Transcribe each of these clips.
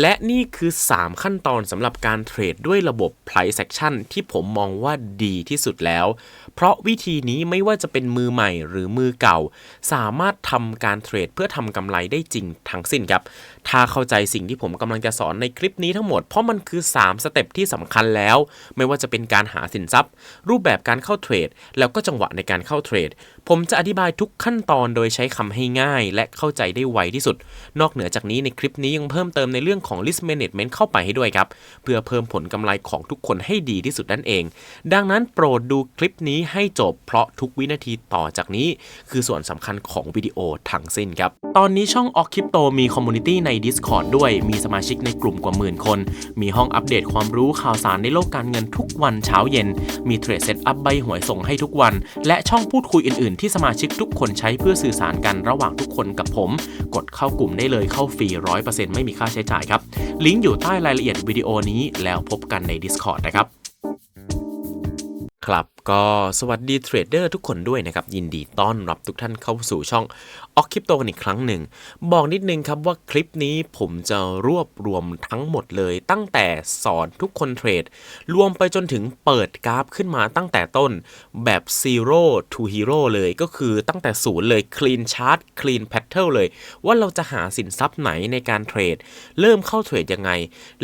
และนี่คือ 3 ขั้นตอนสำหรับการเทรดด้วยระบบ price action ที่ผมมองว่าดีที่สุดแล้ว เพราะวิธีนี้ไม่ว่าจะเป็นมือใหม่หรือมือเก่า สามารถทำการเทรดเพื่อทำกำไรได้จริงทั้งสิ้นครับ ถ้าเข้าใจสิ่งที่ผมกำลังจะสอนในคลิปนี้ทั้งหมด เพราะมันคือ 3 สเต็ปที่สำคัญแล้ว ไม่ว่าจะเป็นการหาสินทรัพย์ รูปแบบการเข้าเทรด แล้วก็จังหวะในการเข้าเทรด ผมจะอธิบายทุกขั้นตอนโดยใช้คำให้ง่าย และเข้าใจได้ไวที่สุด นอกเหนือจากนี้ในคลิปนี้ยังเพิ่มเติมในเรื่องของ list management เข้าไปให้ด้วยครับ เพื่อเพิ่มผลกำไรของทุกคนให้ดีที่สุดนั่นเอง ดังนั้นโปรดดูคลิปนี้ให้จบเพราะทุกวินาทีต่อจากนี้ คือส่วนสำคัญของวิดีโอทั้งสิ้นครับ ตอนนี้ช่องออกคริปโตมีคอมมูนิตี้ใน Discord ด้วยมีสมาชิกในกลุ่มกว่าหมื่นคน มีห้องอัปเดตความรู้ข่าวสารในโลกการเงินทุกวันเช้าเย็น มีเทรดเซตอัพใบหวยส่งให้ทุกวัน และช่องพูดคุยอื่นที่สมาชิกทุกคนใช้เพื่อสื่อสารกันระหว่างทุกคนกับผม กดเข้ากลุ่มได้เลยเข้าฟรี 100%ไม่มีค่าใช้จ่ายครับ ลิงก์อยู่ใต้รายละเอียดวิดีโอนี้แล้วพบกันใน Discord นะครับ ครับ ก็สวัสดีเทรดเดอร์ทุกคนด้วยนะครับ ยินดีต้อนรับทุกท่านเข้าสู่ช่องออกคลิปโตกันอีกครั้งหนึ่ง บอกนิดนึงครับว่าคลิปนี้ผมจะรวบรวมทั้งหมดเลย ตั้งแต่สอนทุกคนเทรด รวมไปจนถึงเปิดกราฟขึ้นมาตั้งแต่ต้นแบบ zero to hero เลยก็คือตั้งแต่ศูนย์เลย clean chart clean pattern เลย ว่าเราจะหาสินทรัพย์ไหนในการเทรด เริ่มเข้าเทรดยังไง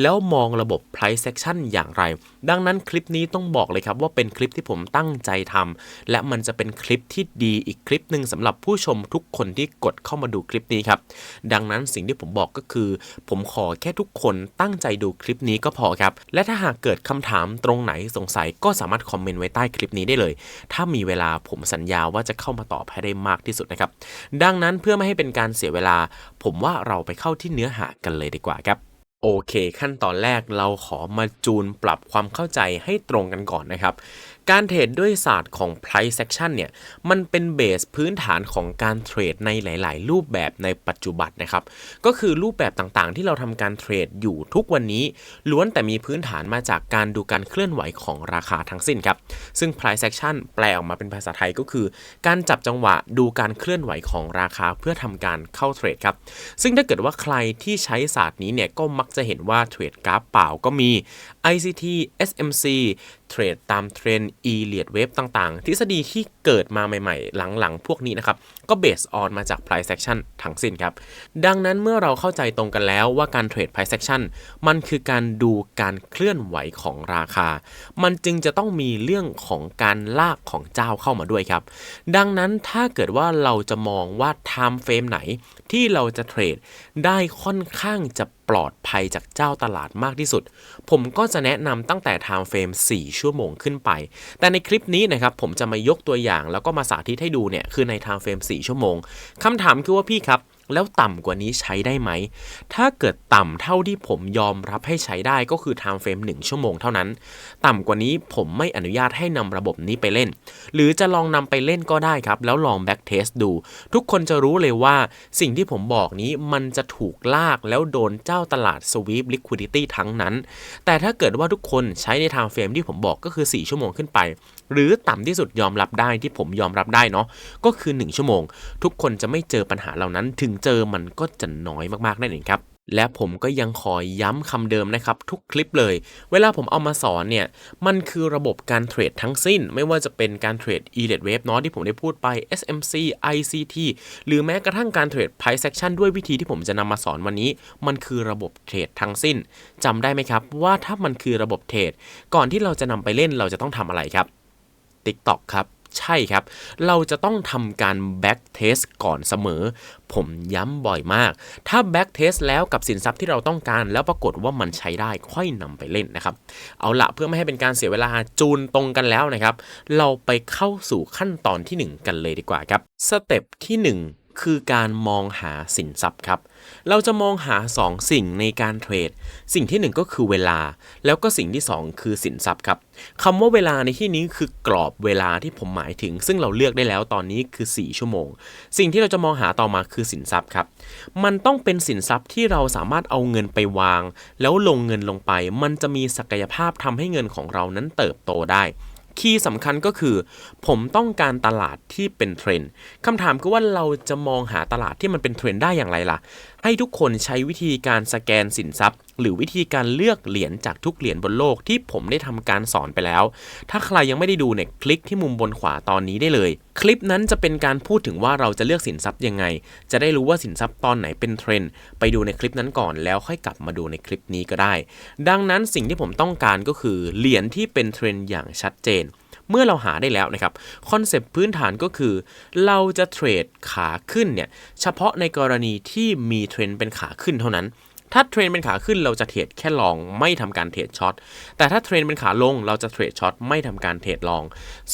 แล้วมองระบบ price action อย่างไร ดังนั้นคลิปนี้ต้องบอกเลยครับว่าเป็นคลิปที่ผมตั้งใจทำและมันจะเป็นคลิปที่ดีอีกคลิปหนึ่งสำหรับผู้ชมทุกคนที่กดเข้ามาดูคลิปนี้ครับ ดังนั้นสิ่งที่ผมบอกก็คือ ผมขอแค่ทุกคนตั้งใจดูคลิปนี้ก็พอครับ และถ้าหากเกิดคำถามตรงไหนสงสัยก็สามารถคอมเมนต์ไว้ใต้คลิปนี้ได้เลย ถ้ามีเวลาผมสัญญาว่าจะเข้ามาตอบให้ได้มากที่สุดนะครับ ดังนั้นเพื่อไม่ให้เป็นการเสียเวลา ผมว่าเราไปเข้าที่เนื้อหากันเลยดีกว่าครับโอเค ขั้นตอนแรกเราขอมาจูนปรับความเข้าใจให้ตรงกันก่อนนะครับ การเทรดด้วยศาสตร์ของ price action เนี่ย มันเป็นเบสพื้นฐานของการเทรดในหลาย ๆ รูปแบบในปัจจุบันนะครับ ก็คือรูปแบบต่าง ๆ ที่เราทำการเทรดอยู่ทุกวันนี้ ล้วนแต่มีพื้นฐานมาจากการดูการเคลื่อนไหวของราคาทั้งสิ้นครับ ซึ่ง price action แปลออกมาเป็นภาษาไทยก็คือ การจับจังหวะดูการเคลื่อนไหวของราคาเพื่อทำการเข้าเทรดครับ ซึ่งถ้าเกิดว่าใครที่ใช้ศาสตร์นี้เนี่ย ก็มักจะเห็นว่าเทรดกราฟเปล่าก็มี ICT SMC เทรดตามเทรนด์ e l i o t wave ต่างๆ ทฤษฎีที่เกิดมาใหม่ๆ หลังๆ พวกนี้นะครับ ก็เบสออนมาจาก price action ทั้งสิ้นครับ ดังนั้นเมื่อเราเข้าใจตรงกันแล้วว่าการเทรด price action มันคือการดูการเคลื่อนไหวของราคา มันจึงจะต้องมีเรื่องของการลากของเจ้าเข้ามาด้วยครับ ดังนั้นถ้าเกิดว่าเราจะมองว่า time frame ไหนที่เราจะเทรดได้ค่อนข้างจะปลอดภัยจากเจ้าตลาดมากที่สุด ผมก็จะแนะนำตั้งแต่ time frame 4 ชั่วโมงขึ้นไป แต่ในคลิปนี้นะครับผมจะมายกตัวอย่างแล้วก็มาสาธิตให้ดูเนี่ยคือใน time frame 4ชั่วโมงคำถามคือว่าพี่ครับ แล้วต่ำกว่านี้ใช้ได้ไหม ถ้าเกิดต่ำเท่าที่ผมยอมรับให้ใช้ได้ก็คือ time frame 1ชั่วโมงเท่านั้น ต่ำกว่านี้ผมไม่อนุญาตให้นำระบบนี้ไปเล่น หรือจะลองนำไปเล่นก็ได้ครับ แล้วลอง back test ดู ทุกคนจะรู้เลยว่าสิ่งที่ผมบอกนี้มันจะถูกลากแล้วโดนเจ้าตลาด sweep liquidity ทั้งนั้น แต่ถ้าเกิดว่าทุกคนใช้ใน time frame ที่ผมบอกก็คือ 4 ชั่วโมงขึ้นไป หรือต่ำที่สุดยอมรับได้ที่ผมยอมรับได้เนาะก็คือ 1 ชั่วโมง ทุกคนจะไม่เจอปัญหาเหล่านั้น ถึงเจอมันก็จะน้อยมากๆนั่นเองครับและผมก็ยังขอย้ำคำเดิมนะครับ ทุกคลิปเลย เวลาผมเอามาสอนเนี่ย มันคือระบบการเทรดทั้งสิ้น ไม่ว่าจะเป็นการเทรด e l i t wave เนาะที่ผมได้พูดไป SMC ICT หรือแม้กระทั่งการเทรด price action ด้วยวิธีที่ผมจะนำมาสอนวันนี้ มันคือระบบเทรดทั้งสิ้นจำได้ไหมครับ ว่าถ้ามันคือระบบเทรดก่อนที่เราจะนำไปเล่นเราจะต้องทำอะไรครับ TikTok ครับ ใช่ครับ เราจะต้องทำการ back test ก่อนเสมอ ผมย้ำบ่อยมาก ถ้า back test แล้วกับสินทรัพย์ที่เราต้องการ แล้วปรากฏว่ามันใช้ได้ค่อยนำไปเล่นนะครับ เอาละเพื่อไม่ให้เป็นการเสียเวลาจูนตรงกันแล้วนะครับ เราไปเข้าสู่ขั้นตอนที่ 1 กันเลยดีกว่าครับสเต็ปที่ 1 คือการมองหาสินทรัพย์ครับ เราจะมองหา 2 สิ่งในการเทรด สิ่งที่ 1 ก็คือเวลา แล้วก็สิ่งที่ 2 คือสินทรัพย์ครับคำว่าเวลาในที่นี้คือกรอบเวลาที่ผมหมายถึง ซึ่งเราเลือกได้แล้วตอนนี้คือ 4 ชั่วโมง สิ่งที่เราจะมองหาต่อมาคือสินทรัพย์ครับ มันต้องเป็นสินทรัพย์ที่เราสามารถเอาเงินไปวาง แล้วลงเงินลงไป มันจะมีศักยภาพทำให้เงินของเรานั้นเติบโตได้ คีย์สำคัญก็คือ ผมต้องการตลาดที่เป็นเทรนด์คำถามคือว่าเราจะมองหาตลาดที่มันเป็นเทรนด์ได้อย่างไรล่ะ ให้ทุกคนใช้วิธีการสแกนสินทรัพย์ หรือวิธีการเลือกเหรียญจากทุกเหรียญบนโลกที่ผมได้ทำการสอนไปแล้ว ถ้าใครยังไม่ได้ดูเนี่ยคลิกที่มุมบนขวาตอนนี้ได้เลย คลิปนั้นจะเป็นการพูดถึงว่าเราจะเลือกสินทรัพย์ยังไง จะได้รู้ว่าสินทรัพย์ตอนไหนเป็นเทรนด์ไปดูในคลิปนั้นก่อนแล้วค่อยกลับมาดูในคลิปนี้ก็ได้ ดังนั้นสิ่งที่ผมต้องการก็คือเหรียญที่เป็นเทรนด์อย่างชัดเจน เมื่อเราหาได้แล้วนะครับคอนเซปต์พื้นฐานก็คือ เราจะเทรดขาขึ้นเนี่ยเฉพาะในกรณีที่มีเทรนด์เป็นขาขึ้นเท่านั้น ถ้าเทรนด์เป็นขาขึ้นเราจะเทรดแค่ลองไม่ทำการเทรดช็อตแต่ถ้าเทรนด์เป็นขาลงเราจะเทรดช็อตไม่ทำการเทรดลอง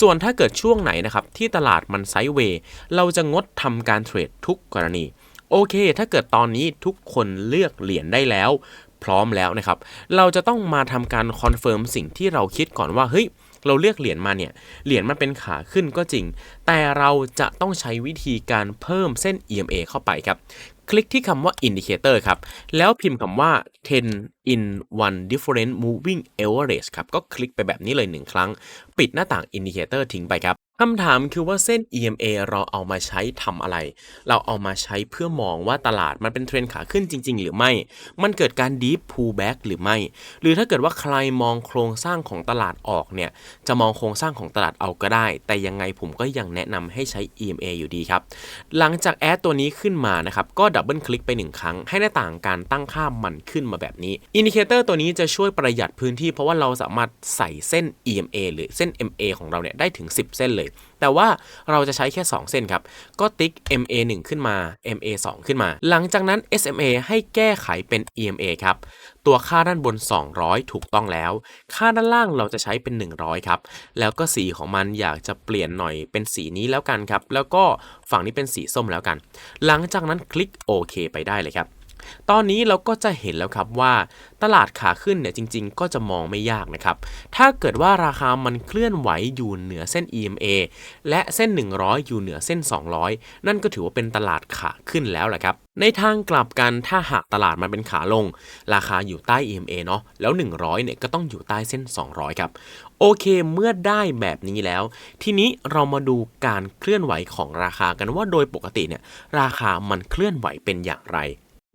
ส่วนถ้าเกิดช่วงไหนนะครับที่ตลาดมันไซด์เวย์เราจะงดทำการเทรดทุกกรณีโอเค ถ้าเกิดตอนนี้ทุกคนเลือกเหรียญได้แล้ว พร้อมแล้วนะครับ เราจะต้องมาทำการคอนเฟิร์มสิ่งที่เราคิดก่อนว่า เฮ้ย เราเลือกเหรียญมาเนี่ย เหรียญมันเป็นขาขึ้นก็จริง แต่เราจะต้องใช้วิธีการเพิ่มเส้น EMA เข้าไปครับ คลิกที่คำว่า indicator ครับ แล้วพิมพ์คำว่า 10 in one different moving average ครับ ก็คลิกไปแบบนี้เลยหนึ่งครั้ง ปิดหน้าต่าง indicator ทิ้งไปครับ คำถามคือว่าเส้น EMA เราเอามาใช้ทำอะไร เราเอามาใช้เพื่อมองว่าตลาดมันเป็นเทรนขาขึ้นจริง ๆ หรือไม่ มันเกิดการ deep pullback หรือไม่ หรือถ้าเกิดว่าใครมองโครงสร้างของตลาดออกเนี่ย จะมองโครงสร้างของตลาดเอาก็ได้ แต่ยังไงผมก็ยังแนะนำให้ใช้ EMA อยู่ดีครับ หลังจากแอดตัวนี้ขึ้นมานะครับ ก็ดับเบิลคลิกไปหนึ่งครั้ง ให้หน้าต่างการตั้งค่ามันขึ้นมาแบบนี้ อินดิเคเตอร์ตัวนี้จะช่วยประหยัดพื้นที่ เพราะว่าเราสามารถใส่เส้น EMA หรือเส้น MA ของเราเนี่ยได้ถึง 10 เส้นเลยแต่ว่าเราจะใช้แค่ 2 เส้นครับ ก็ติ๊ก MA 1 ขึ้นมา MA 2 ขึ้นมา หลังจากนั้น SMA ให้แก้ไขเป็น EMA ครับ ตัวค่าด้านบน 200 ถูกต้องแล้ว ค่าด้านล่างเราจะใช้เป็น 100 ครับ แล้วก็สีของมันอยากจะเปลี่ยนหน่อยเป็นสีนี้แล้วกันครับ แล้วก็ฝั่งนี้เป็นสีส้มแล้วกัน หลังจากนั้นคลิกโอเคไปได้เลยครับ ตอนนี้เราก็จะเห็นแล้วครับว่าตลาดขาขึ้นเนี่ยจริง ๆ ก็จะมองไม่ยากนะครับ ถ้าเกิดว่าราคามันเคลื่อนไหวอยู่เหนือเส้น EMA และเส้น 100 อยู่เหนือเส้น 200 นั่นก็ถือว่าเป็นตลาดขาขึ้นแล้วแหละครับ ในทางกลับกันถ้าหากตลาดมันเป็นขาลง ราคาอยู่ใต้ EMA เนาะแล้ว 100เนี่ยก็ต้องอยู่ใต้เส้น 200 ครับโอเคเมื่อได้แบบนี้แล้ว ทีนี้เรามาดูการเคลื่อนไหวของราคากันว่าโดยปกติเนี่ยราคามันเคลื่อนไหวเป็นอย่างไร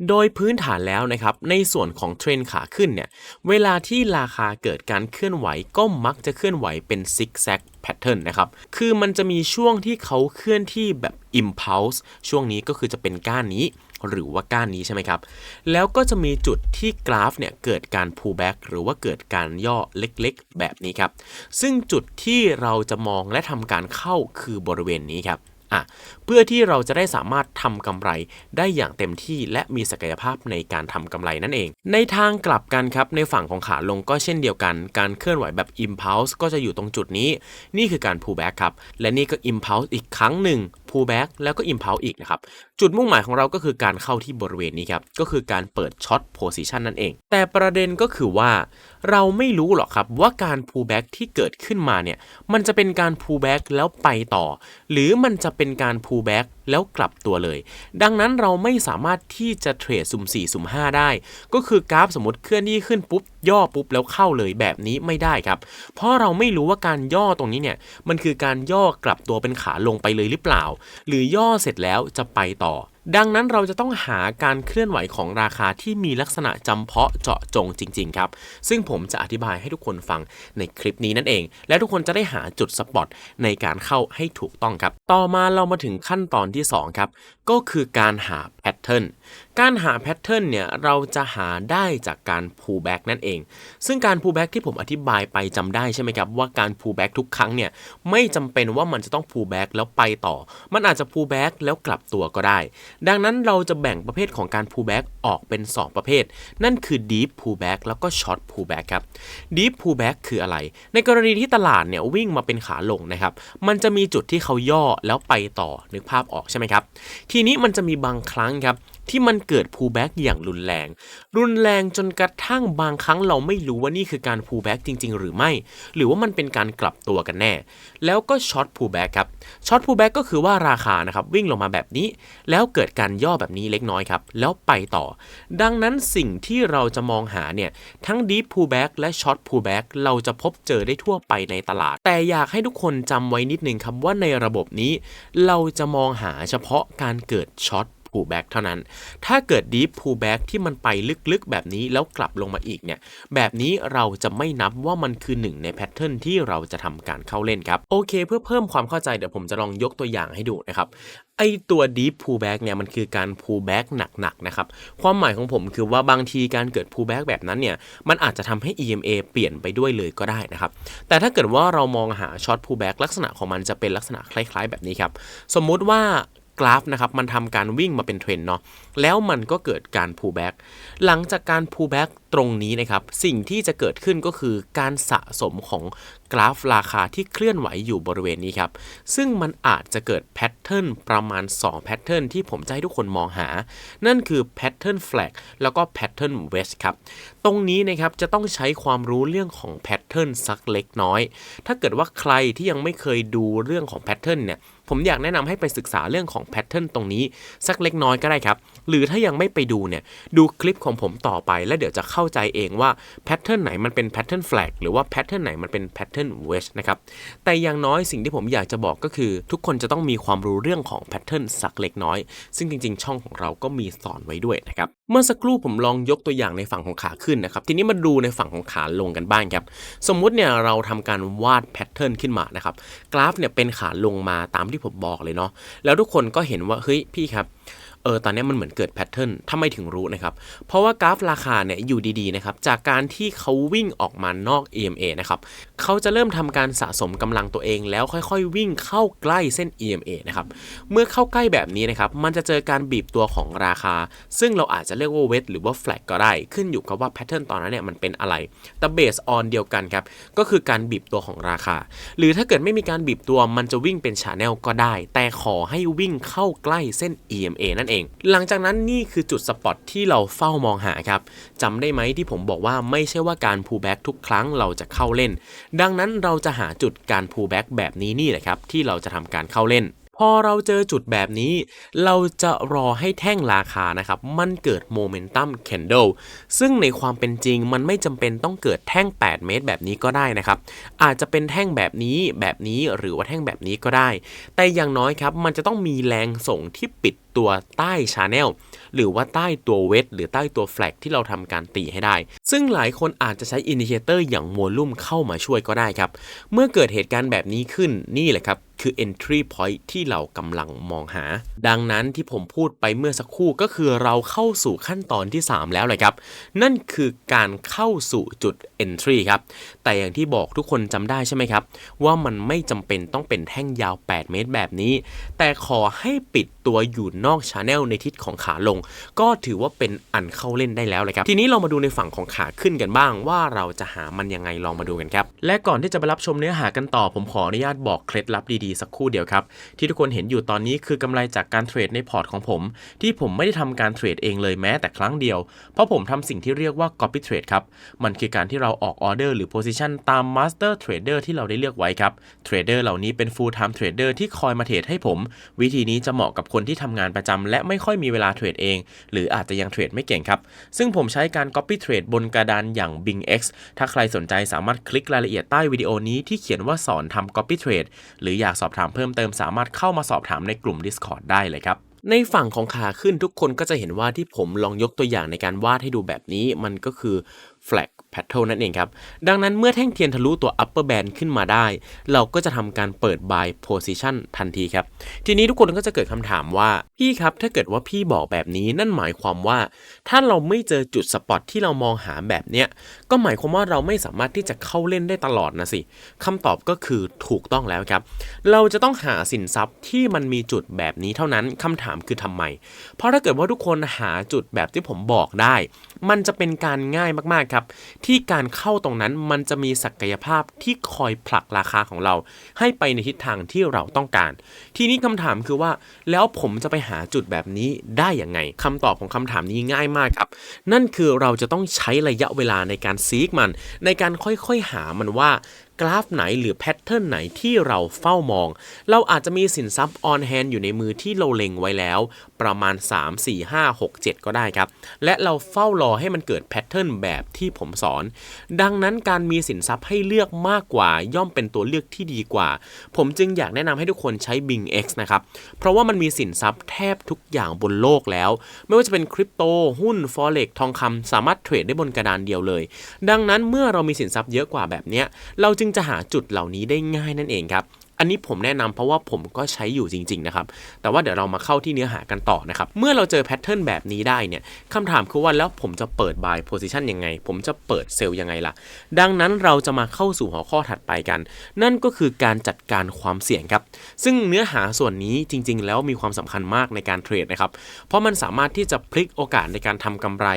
โดยพื้นฐานแล้วนะครับในส่วนของเทรนขาขึ้นเนี่ยเวลาที่ราคาเกิดการเคลื่อนไหวก็มักจะเคลื่อนไหวเป็นซิกแซกแพทเทิร์นนะครับคือมันจะมีช่วงที่เขาเคลื่อนที่แบบ impulse ช่วงนี้ก็คือจะเป็นก้านนี้หรือว่าก้านนี้ใช่ไหมครับ แล้วก็จะมีจุดที่กราฟเนี่ยเกิดการ pullback หรือว่าเกิดการย่อเล็กๆ แบบนี้ครับ ซึ่งจุดที่เราจะมองและทำการเข้าคือบริเวณนี้ครับ อะเพื่อที่เราจะได้สามารถทำกำไรได้อย่างเต็มที่และมีศักยภาพในการทำกำไรนั่นเอง ในทางกลับกันครับในฝั่งของขาลงก็เช่นเดียวกัน การเคลื่อนไหวแบบ impulse ก็จะอยู่ตรงจุดนี้ นี่คือการ pullback ครับ และนี่ก็ impulse อีกครั้งหนึ่ง pullback แล้วก็ impulse อีกนะครับ จุดมุ่งหมายของเราก็คือการเข้าที่บริเวณนี้ครับ ก็คือการเปิดช็อต position นั่นเอง แต่ประเด็นก็คือว่า เราไม่รู้หรอกครับว่าการ pullback ที่เกิดขึ้นมาเนี่ย มันจะเป็นการ pullback แล้วไปต่อ หรือมันจะเป็นการ pullback แล้วกลับตัวเลย ดังนั้นเราไม่สามารถที่จะเทรดสุ่ม 4 สุ่ม 5 ได้ ก็คือกราฟสมมติเคลื่อนที่ขึ้นปุ๊บ ย่อปุ๊บแล้วเข้าเลยแบบนี้ไม่ได้ครับ เพราะเราไม่รู้ว่าการย่อตรงนี้เนี่ย มันคือการย่อกลับตัวเป็นขาลงไปเลยหรือเปล่า หรือย่อเสร็จแล้วจะไปต่อ ดังนั้นเราจะต้องหาการเคลื่อนไหวของราคาที่มีลักษณะจำเพาะเจาะจงจริง ๆ ครับ ซึ่งผมจะอธิบายให้ทุกคนฟังในคลิปนี้นั่นเอง และทุกคนจะได้หาจุดสปอตในการเข้าให้ถูกต้องครับ ต่อมาเรามาถึงขั้นตอนที่ 2 ครับ ก็คือการหาแพทเทิร์นการหาแพทเทิร์นเนี่ยเราจะหาได้จากการ pullback นั่นเอง ซึ่งการ pullback ที่ผมอธิบายไปจำได้ใช่ไหมครับ ว่าการ pullback ทุกครั้งเนี่ยไม่จำเป็นว่ามันจะต้อง pullback แล้วไปต่อ มันอาจจะ pullback แล้วกลับตัวก็ได้ ดังนั้นเราจะแบ่งประเภทของการ pullback ออกเป็น 2 ประเภท นั่นคือ deep pullback แล้วก็ short pullback ครับ deep pullback คืออะไร ในกรณีที่ตลาดเนี่ยวิ่งมาเป็นขาลงนะครับ มันจะมีจุดที่เขาย่อแล้วไปต่อนึกภาพออกใช่ไหมครับ ทีนี้มันจะมีบางครั้งครับ ที่มันเกิด pullback อย่างรุนแรง รุนแรงจนกระทั่งบางครั้งเราไม่รู้ว่านี่คือการ pullback จริง ๆ หรือไม่ หรือว่ามันเป็นการกลับตัวกันแน่ แล้วก็ short pullback ครับ short pullback ก็คือว่าราคานะครับวิ่งลงมาแบบนี้ แล้วเกิดการย่อแบบนี้เล็กน้อยครับ แล้วไปต่อ ดังนั้นสิ่งที่เราจะมองหาเนี่ยทั้ง deep pullback และ short pullback เราจะพบเจอได้ทั่วไปในตลาด แต่อยากให้ทุกคนจำไว้นิดนึงครับว่าในระบบนี้ เราจะมองหาเฉพาะการเกิด short pullback เท่านั้น ถ้าเกิด deep pullback ที่มันไปลึกๆ แบบนี้แล้วกลับลงมาอีกเนี่ย แบบนี้เราจะไม่นับว่ามันคือหนึ่งในแพทเทิร์นที่เราจะทำการเข้าเล่นครับ โอเค เพื่อเพิ่มความเข้าใจเดี๋ยวผมจะลองยกตัวอย่างให้ดูนะครับไอตัว deep pullback เนี่ยมันคือการ pullback หนักๆนะครับความหมายของผมคือว่าบางทีการเกิด pullback แบบนั้นเนี่ยมันอาจจะทำให้ EMA เปลี่ยนไปด้วยเลยก็ได้นะครับแต่ถ้าเกิดว่าเรามองหา short pullback ลักษณะของมันจะเป็นลักษณะคล้ายๆ แบบนี้ครับ สมมุติว่า กราฟนะครับมันทำการวิ่งมาเป็นเทรนเนาะแล้วมันก็เกิดการ pullback หลังจากการ pullback ตรงนี้นะครับ สิ่งที่จะเกิดขึ้นก็คือการสะสมของกราฟราคาที่เคลื่อนไหวอยู่บริเวณนี้ครับ ซึ่งมันอาจจะเกิดแพทเทิร์นประมาณ2แพทเทิร์นที่ผมจะให้ทุกคนมองหา นั่นคือแพทเทิร์น flag แล้วก็แพทเทิร์น wedge ครับ ตรงนี้นะครับจะต้องใช้ความรู้เรื่องของแพทเทิร์นสักเล็กน้อย ถ้าเกิดว่าใครที่ยังไม่เคยดูเรื่องของแพทเทิร์นเนี่ย ผมอยากแนะนำให้ไปศึกษาเรื่องของแพทเทิร์นตรงนี้ สักเล็กน้อยก็ได้ครับ หรือถ้ายังไม่ไปดูเนี่ยดูคลิปของผมต่อไป แล้วเดี๋ยวจะเข้าใจเองว่าแพทเทิร์นไหนมันเป็นแพทเทิร์นแฟลกหรือว่าแพทเทิร์นไหนมันเป็นแพทเทิร์นเวชนะครับแต่อย่างน้อยสิ่งที่ผมอยากจะบอกก็คือ ทุกคนจะต้องมีความรู้เรื่องของแพทเทิร์นสักเล็กน้อย ซึ่งจริง ๆ ช่องของเราก็มีสอนไว้ด้วยนะครับเมื่อสักครู่ผมลองยกตัวอย่างในฝั่งของขาขึ้นนะครับทีนี้มาดูในฝั่งของขาลงกันบ้างครับสมมุติเนี่ยเราทำการวาดแพทเทิร์นขึ้นมานะครับกราฟเนี่ยเป็นขาลงมาตามที่ผมบอกเลยเนาะแล้วทุกคนก็เห็นว่าเฮ้ยพี่ครับ เออตอนนี้มันเหมือนเกิดแพทเทิร์นทำไมถึงรู้นะครับ เพราะว่ากราฟราคาเนี่ยอยู่ดีๆนะครับจากการที่เขาวิ่งออกมานอก EMA นะครับเขาจะเริ่มทำการสะสมกำลังตัวเอง แล้วค่อยๆ วิ่งเข้าใกล้เส้น EMA นะครับเมื่อเข้าใกล้แบบนี้นะครับมันจะเจอการบีบตัวของราคา ซึ่งเราอาจจะเรียกว่าเวทหรือว่าแฟลกก็ได้ขึ้นอยู่กับว่าแพทเทิร์นตอนนั้นเนี่ยมันเป็นอะไรแต่เบสออนเดียวกันครับก็คือการบีบตัวของราคา หรือถ้าเกิดไม่มีการบีบตัวมันจะวิ่งเป็นชาแนลก็ได้ แต่ขอให้วิ่งเข้าใกล้เส้น EMA นั่นเองหลังจากนั้นนี่คือจุดสปอตที่เราเฝ้ามองหาครับจำได้ไหมที่ผมบอกว่าไม่ใช่ว่าการพูแบ็กทุกครั้งเราจะเข้าเล่น ดังนั้นเราจะหาจุดการพูแบ็กแบบนี้นี่แหละครับที่เราจะทำการเข้าเล่น พอเราเจอจุดแบบนี้ เราจะรอให้แท่งราคานะครับ มันเกิดโมเมนตัมแคนเดลซึ่งในความเป็นจริงมันไม่จำเป็นต้องเกิดแท่ง 8 เมตรแบบนี้ก็ได้นะครับ อาจจะเป็นแท่งแบบนี้แบบนี้หรือว่าแท่งแบบนี้ก็ได้ แต่อย่างน้อยครับ มันจะต้องมีแรงส่งที่ปิดตัวใต้ชาแนล หรือว่าใต้ตัวเวทหรือใต้ตัวแฟลกที่เราทำการตีให้ได้ ซึ่งหลายคนอาจจะใช้อินดิเคเตอร์อย่างโวลุ่มเข้ามาช่วยก็ได้ครับ เมื่อเกิดเหตุการณ์แบบนี้ขึ้นนี่แหละครับคือ entry point ที่เรากำลังมองหา ดังนั้นที่ผมพูดไปเมื่อสักครู่ก็คือเราเข้าสู่ขั้นตอนที่ 3 แล้วเลยครับ นั่นคือการเข้าสู่จุด entry ครับ แต่อย่างที่บอกทุกคนจำได้ใช่ไหมครับ ว่ามันไม่จำเป็นต้องเป็นแท่งยาว 8 เมตรแบบนี้ แต่ขอให้ปิดตัวอยู่นอกชาแนลในทิศของขาลงก็ถือว่าเป็นอันเข้าเล่นได้แล้วเลยครับ ทีนี้เรามาดูในฝั่งของขาขึ้นกันบ้าง ว่าเราจะหามันยังไงลองมาดูกันครับ และก่อนที่จะไปรับชมเนื้อหากันต่อ ผมขออนุญาตบอกเคล็ดลับดีๆสักครู่เดียวครับที่ทุกคนเห็นอยู่ตอนนี้คือกำไรจากการเทรดในพอร์ตของผม ที่ผมไม่ได้ทำการเทรดเองเลยแม้แต่ครั้งเดียว เพราะผมทำสิ่งที่เรียกว่า copy trade ครับมันคือการที่เราออกออเดอร์หรือ position ตาม master trader ที่เราได้เลือกไว้ครับเทรดเดอร์เหล่านี้เป็น full time trader ที่คอยมาเทรดให้ผม วิธีนี้จะเหมาะกับคนที่ทำงานประจำและไม่ค่อยมีเวลาเทรดเองหรืออาจจะยังเทรดไม่เก่งครับ ซึ่งผมใช้การ copy trade บนกระดานอย่าง Bing X ถ้าใครสนใจสามารถคลิกรายละเอียดใต้วิดีโอนี้ที่เขียนว่าสอนทำ copy trade หรืออยากสอบถามเพิ่มเติมสามารถเข้ามาสอบถามในกลุ่ม Discord ได้เลยครับในฝั่งของขาขึ้นทุกคนก็จะเห็นว่าที่ผมลองยกตัวอย่างในการวาดให้ดูแบบนี้มันก็คือ flag p a t t นั่นเองครับ ดังนั้นเมื่อแท่งเทียนทะลุตัว upper band ขึ้นมาได้ เราก็จะทำการเปิด buy position ทันทีครับ ทีนี้ทุกคนก็จะเกิดคำถามว่า พี่ครับถ้าเกิดว่าพี่บอกแบบนี้นั่นหมายความว่า ถ้าเราไม่เจอจุดสปอตที่เรามองหาแบบเนี้ยก็หมายความว่าเราไม่สามารถที่จะเข้าเล่นได้ตลอดนะสิคำตอบก็คือถูกต้องแล้วครับ เราจะต้องหาสินทรัพย์ที่มันมีจุดแบบนี้เท่านั้นคำถามคือทำไม เพราะถ้าเกิดว่าทุกคนหาจุดแบบที่ผมบอกได้ มันจะเป็นการง่ายมากๆครับที่การเข้าตรงนั้นมันจะมีศักยภาพที่คอยผลักราคาของเรา ให้ไปในทิศทางที่เราต้องการ ทีนี้คำถามคือว่า แล้วผมจะไปหาจุดแบบนี้ได้อย่างไงคำตอบของคำถามนี้ง่ายมากครับ นั่นคือเราจะต้องใช้ระยะเวลาในการซีกมัน ในการค่อยๆหามันว่า กราฟไหนหรือแพทเทิร์นไหนที่เราเฝ้ามอง เราอาจจะมีสินทรัพย์ออนแฮนด์อยู่ในมือที่เราเล็งไว้แล้ว ประมาณ 3 4 5 6 7 ก็ได้ครับ และเราเฝ้ารอให้มันเกิดแพทเทิร์นแบบที่ผมสอน ดังนั้นการมีสินทรัพย์ให้เลือกมากกว่า ย่อมเป็นตัวเลือกที่ดีกว่า ผมจึงอยากแนะนำให้ทุกคนใช้ Bing X นะครับ เพราะว่ามันมีสินทรัพย์แทบทุกอย่างบนโลกแล้ว ไม่ว่าจะเป็นคริปโตหุ้น Forex ทองคำสามารถเทรดได้บนกระดานเดียวเลย ดังนั้นเมื่อเรามีสินทรัพย์เยอะกว่าแบบนี้เราจจึงจะหาจุดเหล่านี้ได้ง่ายนั่นเองครับ อันนี้ผมแนะนำเพราะว่าผมก็ใช้อยู่จริง ๆ นะครับ แต่ว่าเดี๋ยวเรามาเข้าที่เนื้อหากันต่อนะครับ เมื่อเราเจอแพทเทิร์นแบบนี้ได้เนี่ยคำถามคือว่าแล้วผมจะเปิด buy position ยังไง ผมจะเปิดเซลล์ยังไงล่ะ ดังนั้นเราจะมาเข้าสู่หัวข้อถัดไปกัน นั่นก็คือการจัดการความเสี่ยงครับ ซึ่งเนื้อหาส่วนนี้จริง ๆ แล้วมีความสำคัญมากในการเทรดนะครับ เพราะมันสามารถที่จะพลิกโอกาสในการทำกำไร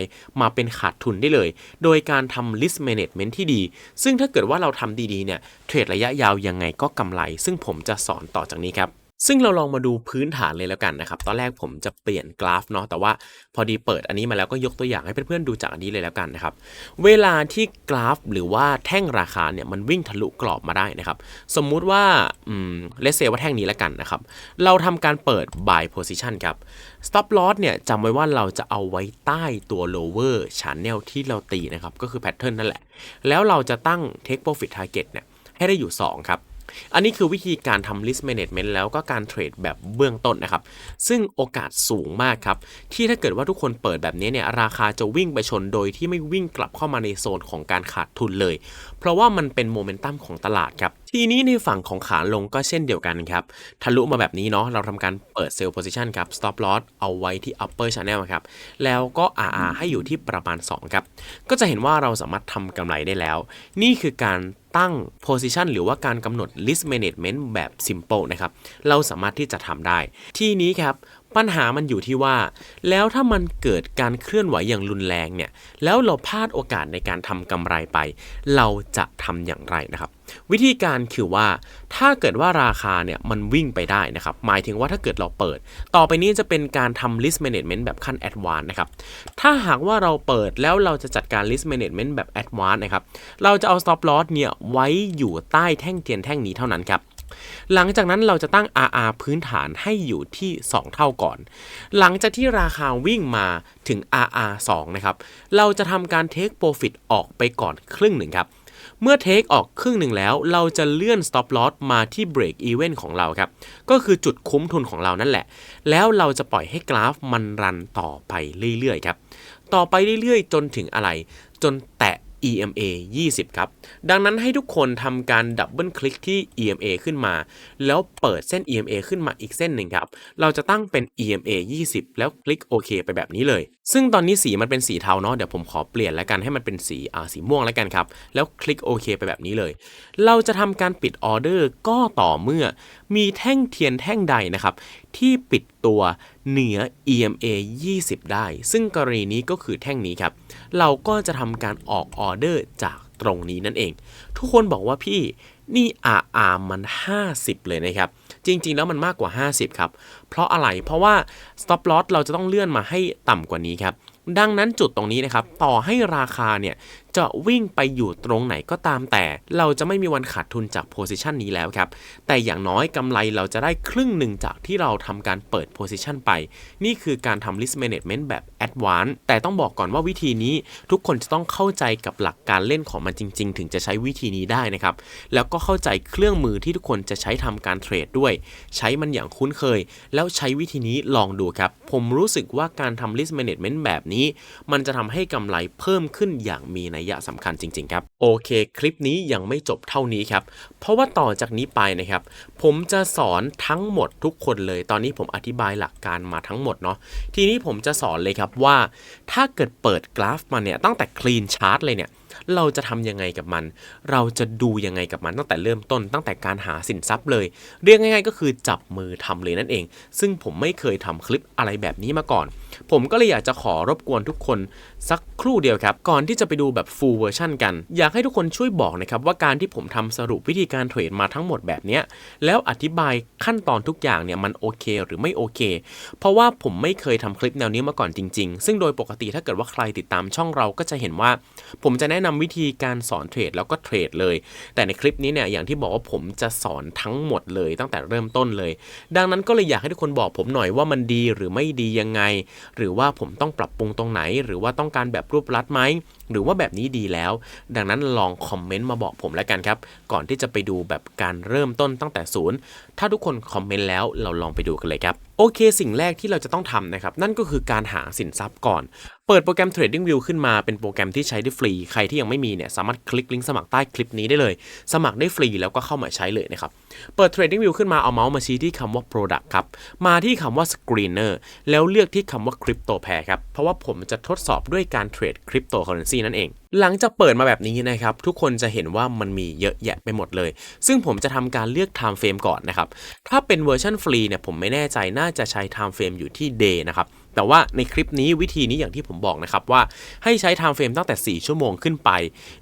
มาเป็นขาดทุนได้เลย โดยการทำ list management ที่ดี ซึ่งถ้าเกิดว่าเราทำดีๆเนี่ย เทรดระยะยาวยังไงก็กำไร ซึ่งผมจะสอนต่อจากนี้ครับซึ่งเราลองมาดูพื้นฐานเลยแล้วกันนะครับ ตอนแรกผมจะเปลี่ยนกราฟเนาะ แต่ว่าพอดีเปิดอันนี้มาแล้วก็ยกตัวอย่างให้เพื่อนๆดูจากอันนี้เลยแล้วกันนะครับ เวลาที่กราฟหรือว่าแท่งราคาเนี่ยมันวิ่งทะลุกรอบมาได้นะครับ สมมุติว่าอืมเลเซว่าแท่งนี้แล้วกันนะครับ เราทำการเปิด buy position ครับ stop loss เนี่ยจำไว้ว่าเราจะเอาไว้ใต้ตัว lower channel ที่เราตีนะครับ ก็คือ pattern นั่นแหละ แล้วเราจะตั้ง take profit target เนี่ยให้ได้อยู่ 2 ครับ อันนี้คือวิธีการทำ list management แล้วก็การเทรดแบบเบื้องต้นนะครับ ซึ่งโอกาสสูงมากครับ ที่ถ้าเกิดว่าทุกคนเปิดแบบนี้เนี่ยราคาจะวิ่งไปชนโดยที่ไม่วิ่งกลับเข้ามาในโซนของการขาดทุนเลย เพราะว่ามันเป็นโมเมนตัมของตลาดครับ ทีนี้ในฝั่งของขาลงก็เช่นเดียวกันครับ ทะลุมาแบบนี้เนาะเราทำการเปิดเซลล์โพซิชันครับ stop loss เอาไว้ที่ upper channel ครับแล้วก็ RR ให้อยู่ที่ประมาณ 2 ครับ ก็จะเห็นว่าเราสามารถทำกำไรได้แล้ว นี่คือการ ตั้ง position หรือว่าการกำหนด list management แบบ simple นะครับ เราสามารถที่จะทำได้ ที่นี้ครับ ปัญหามันอยู่ที่ว่า แล้วถ้ามันเกิดการเคลื่อนไหวอย่างรุนแรงเนี่ย แล้วเราพลาดโอกาสในการทำกำไรไป เราจะทำอย่างไรนะครับ วิธีการคือว่าถ้าเกิดว่าราคาเนี่ยมันวิ่งไปได้นะครับ หมายถึงว่าถ้าเกิดเราเปิด ต่อไปนี้จะเป็นการทำ list management แบบขั้น advanced นะครับ ถ้าหากว่าเราเปิดแล้วเราจะจัดการ list management แบบ advanced นะครับ เราจะเอา stop loss เนี่ยไว้อยู่ใต้แท่งเทียนแท่งนี้เท่านั้นครับหลังจากนั้นเราจะตั้ง RR พื้นฐานให้อยู่ที่ 2 เท่าก่อน หลังจากที่ราคาวิ่งมาถึง RR 2 นะครับ เราจะทำการ take profit ออกไปก่อนครึ่งหนึ่งครับ เมื่อ take ออกครึ่งหนึ่งแล้ว เราจะเลื่อน stop loss มาที่ break even ของเราครับ ก็คือจุดคุ้มทุนของเรานั่นแหละ แล้วเราจะปล่อยให้กราฟมันรันต่อไปเรื่อยๆครับ ต่อไปเรื่อยๆ จนถึงอะไร จนแตะ EMA 20 ครับ ดังนั้นให้ทุกคนทำการดับเบิลคลิกที่ EMA ขึ้นมา แล้วเปิดเส้น EMA ขึ้นมาอีกเส้นหนึ่งครับ เราจะตั้งเป็น EMA 20 แล้วคลิกโอเคไปแบบนี้เลย ซึ่งตอนนี้สีมันเป็นสีเทาเนาะเดี๋ยวผมขอเปลี่ยนแล้วกันให้มันเป็นสีอ่าสีม่วงแล้วกันครับ แล้วคลิกโอเคไปแบบนี้เลย เราจะทำการปิดออเดอร์ก็ต่อเมื่อ มีแท่งเทียนแท่งใดนะครับ ที่ปิดตัวเหนือ EMA 20 ได้ ซึ่งกรณีนี้ก็คือแท่งนี้ครับ เราก็จะทำการออกออเดอร์จากตรงนี้นั่นเอง ทุกคนบอกว่าพี่นี่ RR มัน 50 เลยนะครับ จริง ๆ แล้วมันมากกว่า 50 ครับ เพราะอะไร เพราะว่า stop loss เราจะต้องเลื่อนมาให้ต่ำกว่านี้ครับ ดังนั้นจุดตรงนี้นะครับ ต่อให้ราคาเนี่ย จะวิ่งไปอยู่ตรงไหนก็ตามแต่ เราจะไม่มีวันขาดทุนจากโพซิชันนี้แล้วครับ แต่อย่างน้อยกำไรเราจะได้ครึ่งหนึ่งจากที่เราทำการเปิดโพซิชันไป นี่คือการทำ list management แบบ advanced แต่ต้องบอกก่อนว่าวิธีนี้ทุกคนจะต้องเข้าใจกับหลักการเล่นของมันจริง ๆ ถึงจะใช้วิธีนี้ได้นะครับ แล้วก็เข้าใจเครื่องมือที่ทุกคนจะใช้ทำการเทรดด้วย ใช้มันอย่างคุ้นเคย แล้วใช้วิธีนี้ลองดูครับ ผมรู้สึกว่าการทำ list management แบบนี้ มันจะทำให้กำไรเพิ่มขึ้นอย่างมีนัยสำคัญจริง ๆ ครับ โอเค คลิปนี้ยังไม่จบเท่านี้ครับ เพราะว่าต่อจากนี้ไปนะครับ ผมจะสอนทั้งหมดทุกคนเลย ตอนนี้ผมอธิบายหลักการมาทั้งหมดเนาะทีนี้ผมจะสอนเลยครับว่า ถ้าเกิดเปิดกราฟมาเนี่ยตั้งแต่คลีนชาร์ตเลยเนี่ยเราจะทำยังไงกับมัน เราจะดูยังไงกับมันตั้งแต่เริ่มต้นตั้งแต่การหาสินทรัพย์เลย เรียกง่ายๆ ก็คือจับมือทำเลยนั่นเอง ซึ่งผมไม่เคยทำคลิปอะไรแบบนี้มาก่อน ผมก็เลยอยากจะขอรบกวนทุกคน สักครู่เดียวครับ ก่อนที่จะไปดูแบบ full version กัน อยากให้ทุกคนช่วยบอกนะครับว่าการที่ผมทำสรุปวิธีการเทรดมาทั้งหมดแบบนี้แล้วอธิบายขั้นตอนทุกอย่างเนี่ยมันโอเคหรือไม่โอเค เพราะว่าผมไม่เคยทำคลิปแนวนี้มาก่อนจริง ๆ ซึ่งโดยปกติถ้าเกิดว่าใครติดตามช่องเราก็จะเห็นว่า ผมจะแนะนำวิธีการสอนเทรดแล้วก็เทรดเลย แต่ในคลิปนี้เนี่ยอย่างที่บอกว่าผมจะสอนทั้งหมดเลยตั้งแต่เริ่มต้นเลย ดังนั้นก็เลยอยากให้ทุกคนบอกผมหน่อยว่ามันดีหรือไม่ดียังไงหรือว่าผมต้องปรับปรุงตรงไหน หรือว่าต้องการแบบรูปรัดไหมหรือว่าแบบนี้ดีแล้ว ดังนั้นลองคอมเมนต์มาบอกผมแล้วกันครับ ก่อนที่จะไปดูแบบการเริ่มต้นตั้งแต่ศูนย์ถ้าทุกคนคอมเมนต์แล้วเราลองไปดูกันเลยครับ โอเค สิ่งแรกที่เราจะต้องทำนะครับ นั่นก็คือการหาสินทรัพย์ก่อน เปิดโปรแกรม TradingView ขึ้นมาเป็นโปรแกรมที่ใช้ได้ฟรี ใครที่ยังไม่มีเนี่ยสามารถคลิกลิงก์สมัครใต้คลิปนี้ได้เลย สมัครได้ฟรีแล้วก็เข้ามาใช้เลยนะครับ เปิด TradingView ขึ้นมาเอาเมาส์มาชี้ที่คำว่า Product ครับ มาที่คำว่า Screener แล้วเลือกที่คำว่า Crypto Pair ครับ เพราะว่าผมจะทดสอบด้วยการเทรด Cryptocurrency นั่นเอง หลังจากเปิดมาแบบนี้นะครับ ทุกคนจะเห็นว่ามันมีเยอะแยะไปหมดเลย ซึ่งผมจะทำการเลือก Time Frame ก่อนนะครับ ถ้าเป็นเวอร์ชันฟรีเนี่ยผมไม่แน่ใจน่าจะใช้ Time Frame อยู่ที่ Day นะครับ แต่ว่าในคลิปนี้วิธีนี้อย่างที่ผมบอกนะครับว่าให้ใช้ time frame ตั้งแต่ 4 ชั่วโมงขึ้นไป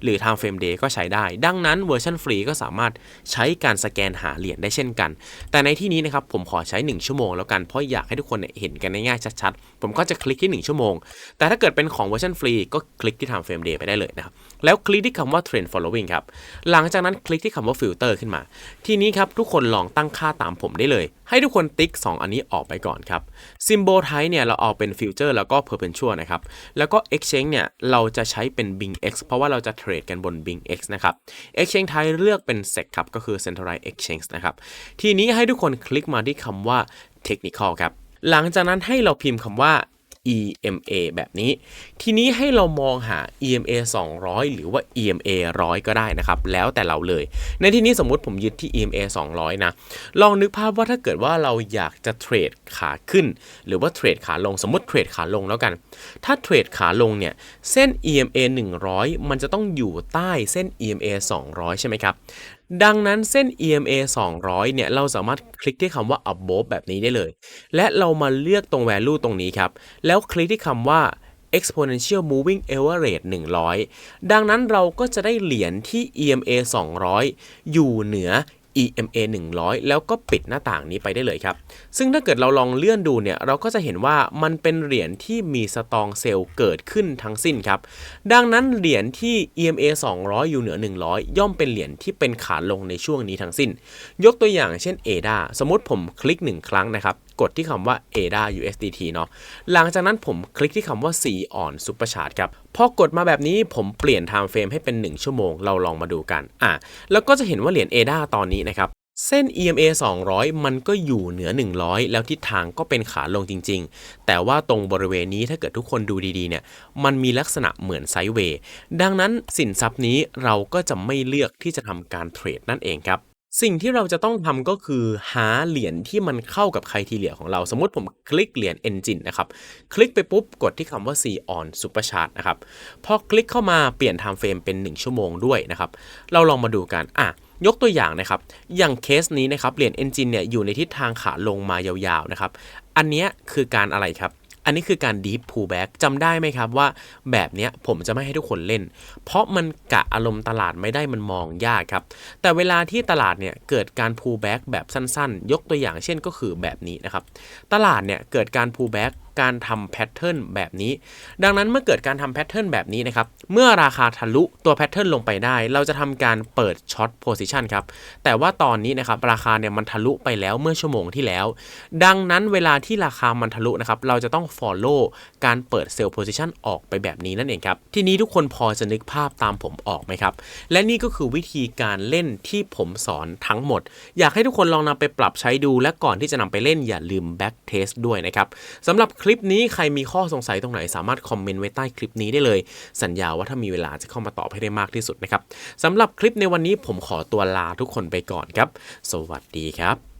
หรือ time frame day ก็ใช้ได้ ดังนั้นเวอร์ชันฟรีก็สามารถใช้การสแกนหาเหรียญได้เช่นกัน แต่ในที่นี้นะครับผมขอใช้ 1 ชั่วโมงแล้วกันเพราะอยากให้ทุกคนเนี่ยเห็นกันง่ายๆชัดๆ ผมก็จะคลิกที่ 1 ชั่วโมง แต่ถ้าเกิดเป็นของเวอร์ชันฟรีก็คลิกที่ time frame day ไปได้เลยนะครับแล้วคลิกที่คำว่า trend following ครับหลังจากนั้นคลิกที่คำว่า filter ขึ้นมา ทีนี้ครับทุกคนลองตั้งค่าตามผมได้เลย ให้ทุกคนติ๊ก 2 อันนี้ออกไปก่อนครับ symbol type เนี่ยเราเอาเป็น future แล้วก็ perpetual นะครับ แล้วก็ exchange เนี่ย เราจะใช้เป็น Bing X เพราะว่าเราจะเทรดกันบน Bing X นะครับ exchange ไทยเลือกเป็น SEC ครับ ก็คือ centralized exchange นะครับ ทีนี้ให้ทุกคนคลิกมาที่คำว่า technical ครับ หลังจากนั้นให้เราพิมพ์คำว่า EMA แบบนี้ ทีนี้ให้เรามองหา EMA 200 หรือว่า EMA 100 ก็ได้นะครับ แล้วแต่เราเลย ในที่นี้สมมุติผมยึดที่ EMA 200 นะ ลองนึกภาพว่าถ้าเกิดว่าเราอยากจะเทรดขาขึ้น หรือว่าเทรดขาลง สมมติเทรดขาลงแล้วกัน ถ้าเทรดขาลงเนี่ย เส้น EMA 100 มันจะต้องอยู่ใต้เส้น EMA 200 ใช่ไหมครับ ดังนั้นเส้น EMA 200 เนี่ย เราสามารถคลิกที่คำว่า above แบบนี้ได้เลย และเรามาเลือกตรง value ตรงนี้ครับ แล้วคลิกที่คำว่า exponential moving average 100 ดังนั้นเราก็จะได้เหรียญที่ EMA 200 อยู่เหนือ EMA 100 แล้วก็ปิดหน้าต่างนี้ไปได้เลยครับ ซึ่งถ้าเกิดเราลองเลื่อนดูเนี่ยเราก็จะเห็นว่ามันเป็นเหรียญที่มีสตองเซลล์เกิดขึ้นทั้งสิ้นครับ ดังนั้นเหรียญที่ EMA 200 อยู่เหนือ 100 ย่อมเป็นเหรียญที่เป็นขาลงในช่วงนี้ทั้งสิ้น ยกตัวอย่างเช่น ADA สมมติผมคลิก 1 ครั้งนะครับ กดที่คำว่า ADA USDT เนาะหลังจากนั้นผมคลิกที่คำว่า C on Super Chart ครับพอกดมาแบบนี้ผมเปลี่ยน time frame ให้เป็น 1 ชั่วโมง เราลองมาดูกันอะแล้วก็จะเห็นว่าเหรียญ ADA ตอนนี้นะครับเส้น EMA 200 มันก็อยู่เหนือ 100 แล้วทิศทางก็เป็นขาลงจริง ๆ แต่ว่าตรงบริเวณนี้ถ้าเกิดทุกคนดูดีๆ เนี่ย มันมีลักษณะเหมือนไซด์เวย์ ดังนั้นสินทรัพย์นี้เราก็จะไม่เลือกที่จะทำการเทรดนั่นเองครับ สิ่งที่เราจะต้องทำก็คือหาเหรียญที่มันเข้ากับใครทีเลียของเรา สมมติผมคลิกเหรียญ Engine นะครับ คลิกไปปุ๊บกดที่คำว่า C on Super Chart นะครับ พอคลิกเข้ามาเปลี่ยน time frame เป็น 1 ชั่วโมงด้วยนะครับ เราลองมาดูกัน อะยกตัวอย่างนะครับ อย่างเคสนี้นะครับ เหรียญ Engine เนี่ยอยู่ในทิศทางขาลงมายาวๆนะครับ อันนี้คือการอะไรครับ อันนี้คือการ deep pullback จำได้ไหมครับว่าแบบเนี้ยผมจะไม่ให้ทุกคนเล่น เพราะมันกะอารมณ์ตลาดไม่ได้มันมองยากครับ แต่เวลาที่ตลาดเนี่ยเกิดการ pullback แบบสั้นๆ ยกตัวอย่างเช่นก็คือแบบนี้นะครับ ตลาดเนี่ยเกิดการ pullback การทำแพทเทิร์นแบบนี้ ดังนั้นเมื่อเกิดการทำแพทเทิร์นแบบนี้นะครับ เมื่อราคาทะลุตัวแพทเทิร์นลงไปได้ เราจะทำการเปิดช็อตโพซิชันครับ แต่ว่าตอนนี้นะครับราคาเนี่ยมันทะลุไปแล้วเมื่อชั่วโมงที่แล้ว ดังนั้นเวลาที่ราคามันทะลุนะครับ เราจะต้อง follow การเปิดเซลล์โพซิชันออกไปแบบนี้นั่นเองครับ ทีนี้ทุกคนพอจะนึกภาพตามผมออกไหมครับ และนี่ก็คือวิธีการเล่นที่ผมสอนทั้งหมด อยากให้ทุกคนลองนำไปปรับใช้ดู และก่อนที่จะนำไปเล่นอย่าลืม back test ด้วยนะครับสำหรับลิปนี้ใครมีข้อสงสัยตรงไหนสามารถคอมเมนต์ไว้ใต้คลิปนี้ได้เลย สัญญาว่าถ้ามีเวลาจะเข้ามาตอบให้ได้มากที่สุดนะครับสำหรับคลิปในวันนี้ผมขอตัวลาทุกคนไปก่อนครับ สวัสดีครับ